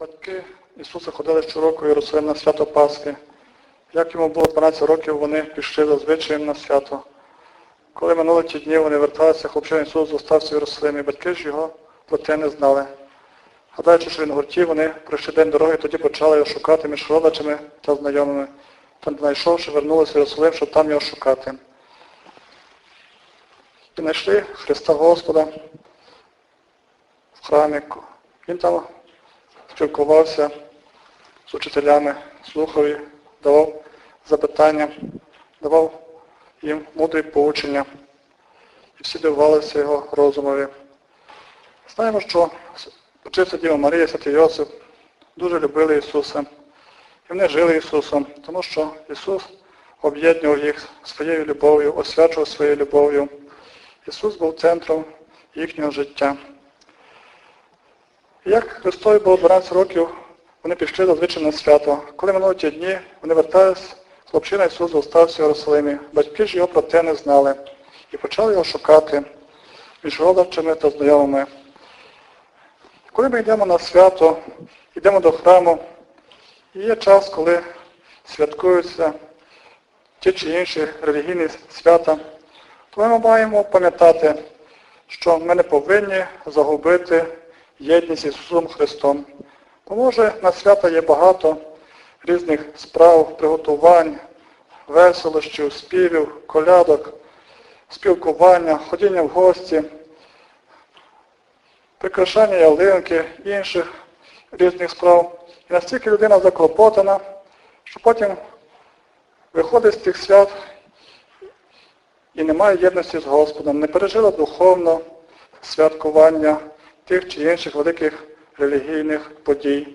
Батьки Ісуса ходили щороку в Єрусалим на свято Пасхи. Як йому було 12 років, вони пішли за звичаєм на свято. Коли минули ті дні, вони верталися, хлопчина Ісус зостався в Єрусалимі. Батьки ж його про те не знали. Гадаючи, що він гуртів, вони пройшли день дороги, тоді почали його шукати між родичами та знайомими. Та знайшовши, вернулися в Єрусалим, щоб там його шукати. І знайшли Христа Господа в храмі. Він там спілкувався з учителями, слухав їх, давав запитання, давав їм мудрі поучення. І всі дивувалися його розумові. Знаємо, що почився Діва Марія, Святий Йосип дуже любили Ісуса. І вони жили Ісусом, тому що Ісус об'єднував їх своєю любов'ю, освячував своєю любов'ю. Ісус був центром їхнього життя. Як Христові було 12 років, вони пішли зазвичай на свято. Коли минули ті дні, вони вертались, хлопчина Ісус зостався в Єрусалимі. Батьки ж його про те не знали і почали його шукати між родичами та знайомими. Коли ми йдемо на свято, йдемо до храму, і є час, коли святкуються ті чи інші релігійні свята, то ми маємо пам'ятати, що ми не повинні загубити єдність з Ісусом Христом. Бо може на свята є багато різних справ, приготувань, веселощів, співів, колядок, спілкування, ходіння в гості, прикрашання ялинки, інших різних справ. І настільки людина заклопотана, що потім виходить з тих свят і немає єдності з Господом, не пережила духовно святкування тих чи інших великих релігійних подій.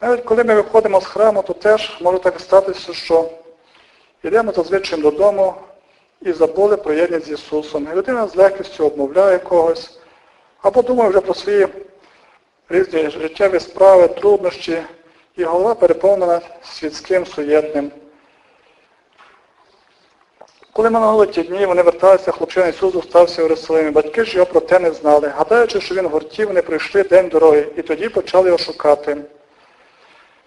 Навіть коли ми виходимо з храму, то теж може так статися, що йдемо зазвичай додому і забули про єдність з Ісусом. І людина з легкістю обмовляє когось, або думає вже про свої різні життєві справи, труднощі, і голова переповнена світським суєтним. Коли минули ті дні, вони верталися, хлопчина Ісус зостався в Єрусалимі. Батьки ж його про те не знали. Гадаючи, що він гуртів, вони прийшли день дороги, і тоді почали його шукати.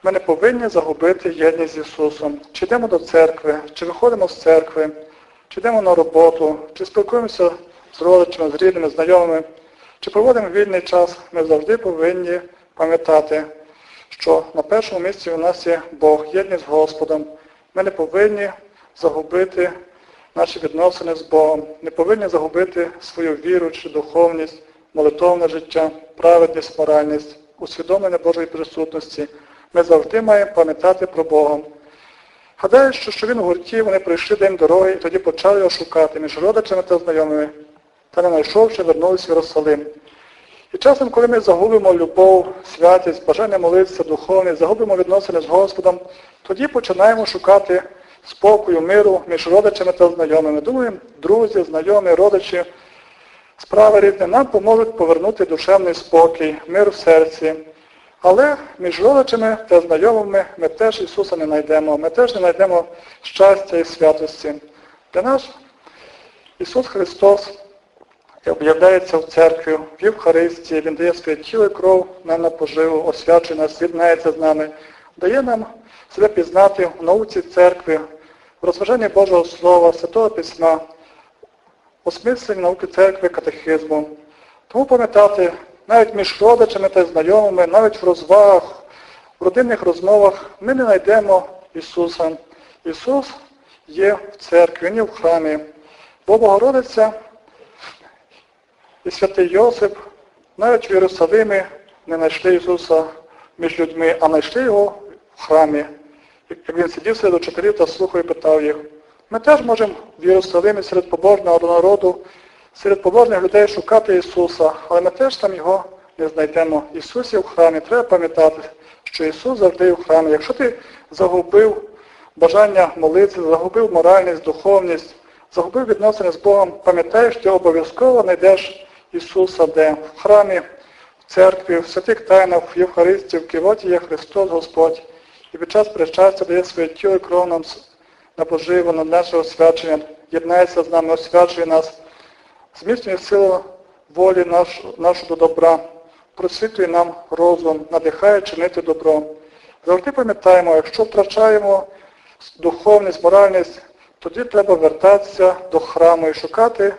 Ми не повинні загубити єдність з Ісусом. Чи йдемо до церкви, чи виходимо з церкви, чи йдемо на роботу, чи спілкуємося з родичами, з рідними, знайомими, чи проводимо вільний час, ми завжди повинні пам'ятати, що на першому місці у нас є Бог, єдність з Господом. Ми не повинні загубити наші відносини з Богом, не повинні загубити свою віру чи духовність, молитовне життя, праведність, моральність, усвідомлення Божої присутності. Ми завжди маємо пам'ятати про Бога. Гадаю, що, що він у гурті, вони пройшли день дороги і тоді почали його шукати між родичами та знайомими, та не знайшовши, вернулися в Єрусалим. І часом, коли ми загубимо любов, святість, бажання молитися, духовність, загубимо відносини з Господом, тоді починаємо шукати спокою, миру між родичами та знайомими. Думаємо, друзі, знайомі, родичі, справи різні нам поможуть повернути душевний спокій, мир в серці. Але між родичами та знайомими ми теж Ісуса не знайдемо, ми теж не знайдемо щастя і святості. Для нас Ісус Христос об'являється в церкві, в Євхаристії, Він дає своє тіло і кров нам на поживу, освячує нас, з'єднається з нами, дає нам себе пізнати в науці церкви, в розважанні Божого Слова, Святого Письма, осмисленні науки церкви, катехизму. Тому пам'ятати, навіть між родичами та знайомими, навіть в розвагах, в родинних розмовах ми не знайдемо Ісуса. Ісус є в церкві, Він є в храмі. Бо Богородиця і святий Йосип навіть в Єрусалимі не знайшли Ісуса між людьми, а знайшли його храмі. Як він сидів серед учителів та слухав і питав їх. Ми теж можемо в Єрусалимі серед побожного народу, серед побожних людей шукати Ісуса, але ми теж там його не знайдемо. Ісус є в храмі. Треба пам'ятати, що Ісус завжди є в храмі. Якщо ти загубив бажання молитися, загубив моральність, духовність, загубив відносини з Богом, пам'ятаєш, ти обов'язково знайдеш Ісуса де? В храмі, в церкві, в святих тайнах, в Євхаристії, в кивоті є Христос Господь. І під час причастя дає своє тіло і кров нам на поживу, на наше освячення, єднається з нами, освячує нас, зміцнює силу волі нашу, нашу до добра. просвітлює нам розум, надихає чинити добро. Завжди пам'ятаємо, якщо втрачаємо духовність, моральність, тоді треба вертатися до храму і шукати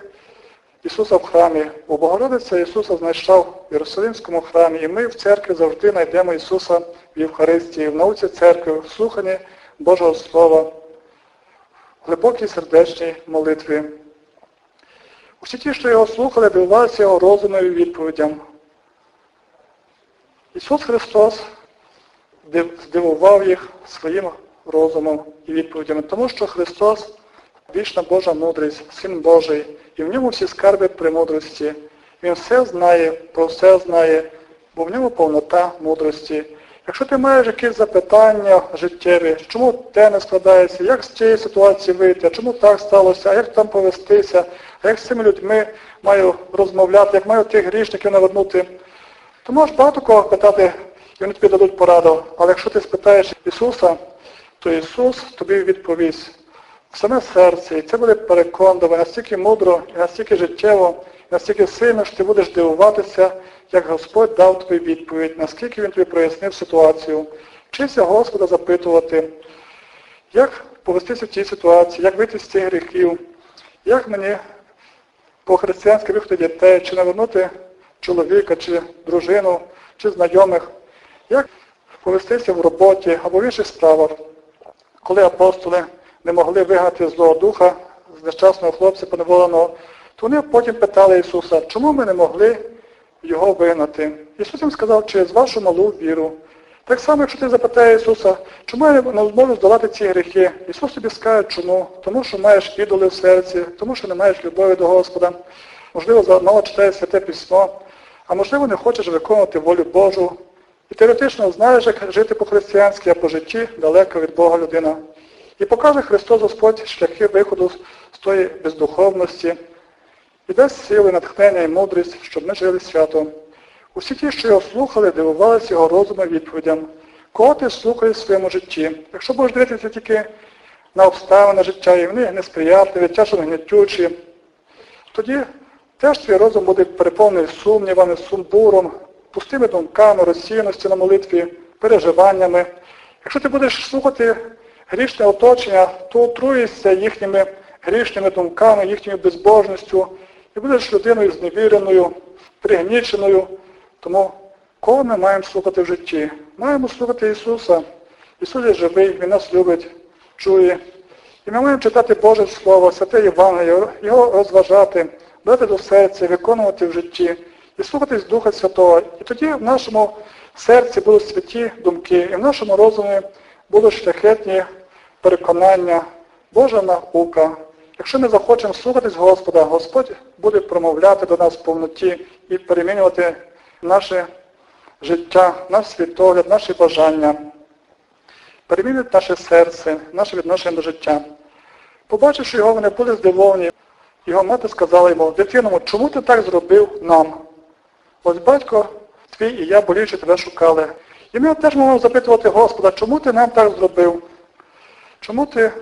Ісуса в храмі. Бо Богородиця Ісуса знайшла в Єрусалимському храмі, і ми в церкві завжди знайдемо Ісуса в Євхаристії, в науці церкви, в слуханні Божого Слова, в глибокій сердечній молитві. Усі ті, що його слухали, дивувалися його розумові відповідям. Ісус Христос здивував їх своїм розумом і відповідями, тому що Христос вічна Божа мудрість, Син Божий, і в ньому всі скарби премудрості. Він все знає, про все знає, бо в ньому повнота мудрості. Якщо ти маєш якісь запитання життєві, чому те не складається, як з цієї ситуації вийти, чому так сталося, а як там повестися, а як з цими людьми маю розмовляти, як маю тих грішників навернути, то можеш багато кого питати, і вони тобі дадуть пораду. Але якщо ти спитаєш Ісуса, то Ісус тобі відповість саме серце. І це буде переконливо, настільки мудро, і настільки життєво, і настільки сильно, що ти будеш дивуватися, як Господь дав тобі відповідь, наскільки Він тобі прояснив ситуацію. Вчися Господа запитувати, як повестися в цій ситуації, як вийти з цих гріхів, як мені по-християнськи виховати дітей, чи навернути чоловіка, чи дружину, чи знайомих, як повестися в роботі або в інших справах, коли апостоли не могли вигнати злого духа з нещасного хлопця поневоленого, то вони потім питали Ісуса, чому ми не могли його вигнати? Ісус їм сказав, через вашу малу віру. Так само, якщо ти запитаєш Ісуса, чому я не зможу здолати ці гріхи, Ісус тобі скаже, чому? Тому що маєш ідоли в серці, тому що не маєш любові до Господа. Можливо, мало читаєш святе письмо, а можливо не хочеш виконувати волю Божу. І теоретично знаєш, як жити по-християнськи, а по житті далеко від Бога людина. І покаже Христос Господь шляхи виходу з тої бездуховності і дасть сили, натхнення і мудрість, щоб ми жили свято. Усі ті, що його слухали, дивувалися його розуму і відповідям. Кого ти слухаєш в своєму житті? Якщо будеш дивитися тільки на обставини життя, і вони несприятливі, тяжко гнітючі, тоді теж твій розум буде переповнений сумнівами, сумбуром, пустими думками, розсіяності на молитві, переживаннями. Якщо ти будеш слухати грішне оточення, то отруєшся їхніми грішними думками, їхньою безбожністю і будеш людиною зневіреною, пригніченою. Тому кого ми маємо слухати в житті? Маємо слухати Ісуса. Ісус є живий, Він нас любить, чує. І ми маємо читати Боже Слово, святе Євангеліє, його розважати, брати до серця, виконувати в житті і слухатись Духа Святого. І тоді в нашому серці будуть святі думки, і в нашому розумі будуть шляхетні переконання, Божа наука. Якщо ми захочемо слухатись Господа, Господь буде промовляти до нас в повноті і перемінювати наше життя, наш світогляд, наші бажання, перемінювати наше серце, наше відношення до життя. Побачивши його, вони були здивовані. Його мати сказала йому, дитиному, чому ти так зробив нам? Ось батько твій і я болючи тебе шукали. І ми теж можемо запитувати Господа, чому ти нам так зробив? Чому ти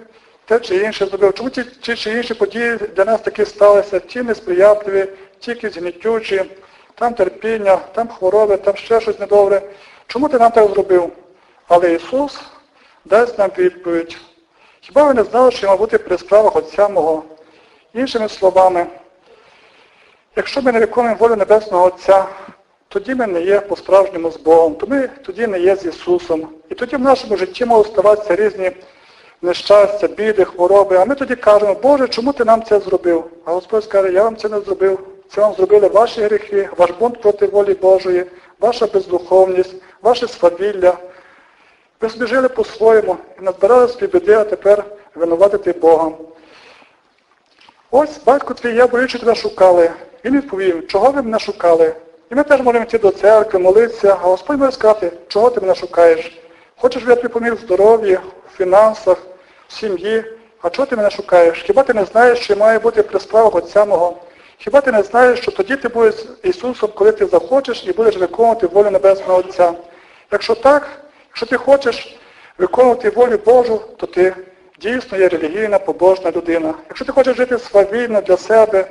те чи інше зробив? Чому ті чи, чи інші події для нас такі сталися, ті несприятливі, ті якісь гнітючі, там терпіння, там хвороби, там ще щось недобре. Чому ти нам так зробив? Але Ісус дасть нам відповідь. Хіба ви не знали, що я мав бути при справах Отця мого? Іншими словами, якщо ми не виконуємо волю Небесного Отця, тоді ми не є по-справжньому з Богом, то ми тоді не є з Ісусом. І тоді в нашому житті можуть ставатися різні нещастя, біди, хвороби. А ми тоді кажемо, Боже, чому ти нам це зробив? А Господь скаже, я вам це не зробив. Це вам зробили ваші гріхи, ваш бунт проти волі Божої, ваша бездуховність, ваше свавілля. Ви собі жили по-своєму і назбирали собі біди, а тепер винуватити Бога. Ось батько твій, я боюся, тебе шукали. Він відповів, чого ви мене шукали? І ми теж можемо йти до церкви, молитися, а Господь може сказати, чого ти мене шукаєш? Хочеш, я тобі поміг в здоров'ї, в фінансах, в сім'ї, а чого ти мене шукаєш? Хіба ти не знаєш, що має бути при справах Отця мого? Хіба ти не знаєш, що тоді ти будеш Ісусом, коли ти захочеш і будеш виконувати волю Небесного Отця? Якщо так, якщо ти хочеш виконувати волю Божу, то ти дійсно є релігійна, побожна людина. Якщо ти хочеш жити свавільно для себе,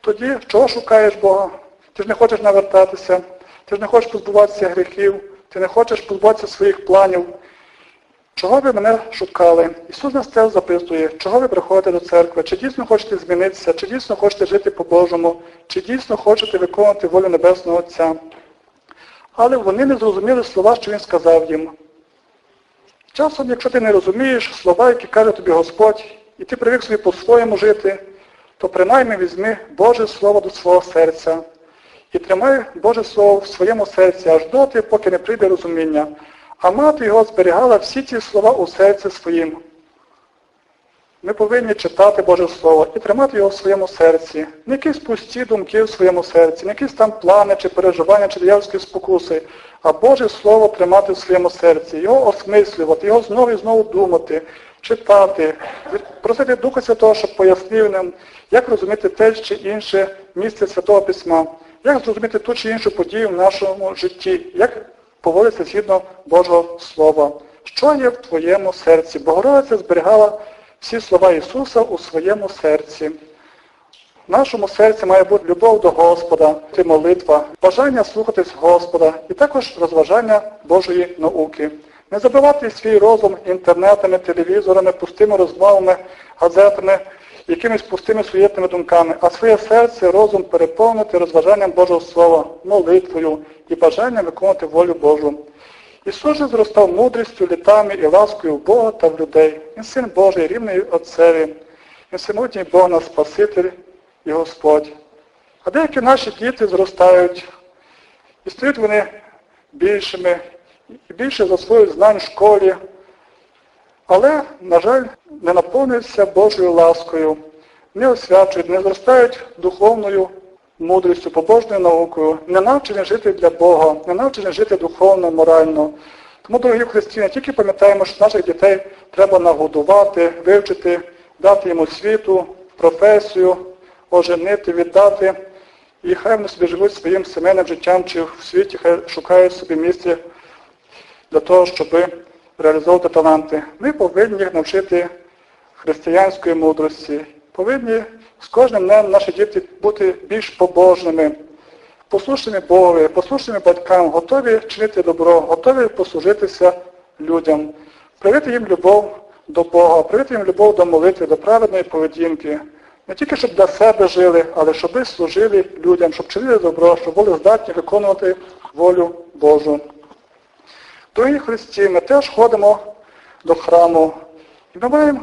тоді чого шукаєш Бога? Ти ж не хочеш навертатися, Ти ж не хочеш позбуватися гріхів, ти не хочеш позбуватися своїх планів. Чого ви мене шукали? Ісус нас теж запитує, чого ви приходите до церкви, чи дійсно хочете змінитися, чи дійсно хочете жити по-божому, чи дійсно хочете виконувати волю Небесного Отця. Але вони не зрозуміли слова, що Він сказав їм. Часом, якщо ти не розумієш слова, які каже тобі Господь, і ти привик собі по-своєму жити, то принаймні візьми Боже Слово до свого серця і тримай Боже Слово в своєму серці аж доти, поки не прийде розуміння. А мати його зберігала всі ці слова у серці своїм. Ми повинні читати Боже Слово і тримати його в своєму серці. Не якісь пусті думки в своєму серці, не якісь там плани, чи переживання, чи диявольські спокуси, а Боже Слово тримати в своєму серці, його осмислювати, його знову і знову думати, читати, просити Духа Святого, щоб пояснив нам, як розуміти те чи інше місце Святого Письма, як зрозуміти ту чи іншу подію в нашому житті, як поводитися згідно Божого Слова. Що є в твоєму серці? Богородиця зберігала всі слова Ісуса у своєму серці. В нашому серці має бути любов до Господа, це молитва, бажання слухатись Господа і також розважання Божої науки. Не забивати свій розум інтернетами, телевізорами, пустими розмовами, газетами, якимись пустими суєтними думками, а своє серце, розум переповнити розважанням Божого Слова, молитвою і бажанням виконувати волю Божу. Ісус же зростав мудрістю, літами і ласкою в Бога та в людей. Він син Божий, рівний Отцеві. Він всемогутній Бог наш Спаситель і Господь. А деякі наші діти зростають і стають вони більшими, і більше засвоюють знань в школі, але, на жаль, не наповнюються Божою ласкою, не освячують, не зростають духовною мудрістю, побожною наукою, не навчені жити для Бога, не навчені жити духовно, морально. Тому, дорогі християни, тільки пам'ятаємо, що наших дітей треба нагодувати, вивчити, дати їм освіту, професію, оженити, віддати. І хай вони собі живуть своїм сімейним життям, чи в світі хай шукають собі місце для того, щоб реалізовувати таланти. Ми повинні їх навчити християнської мудрості. Повинні з кожним днем наші діти бути більш побожними, послушними Богові, послушними батькам, готові чинити добро, готові послужитися людям, привити їм любов до Бога, привити їм любов до молитви, до праведної поведінки. Не тільки щоб для себе жили, але щоб служили людям, щоб чинили добро, щоб були здатні виконувати волю Божу. Дорогі Христі, ми теж ходимо до храму і ми маємо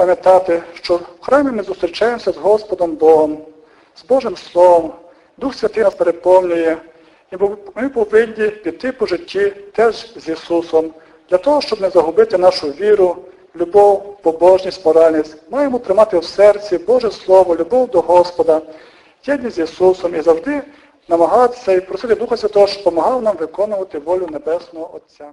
пам'ятати, що в храмі ми зустрічаємося з Господом Богом, з Божим Словом, Дух Святий нас переповнює, і ми повинні піти по житті теж з Ісусом, для того, щоб не загубити нашу віру, любов, побожність, моральність. Маємо тримати в серці Боже Слово, любов до Господа, єдність з Ісусом і завжди намагатися і просити Духа Святого, щоб допомагав нам виконувати волю Небесного Отця.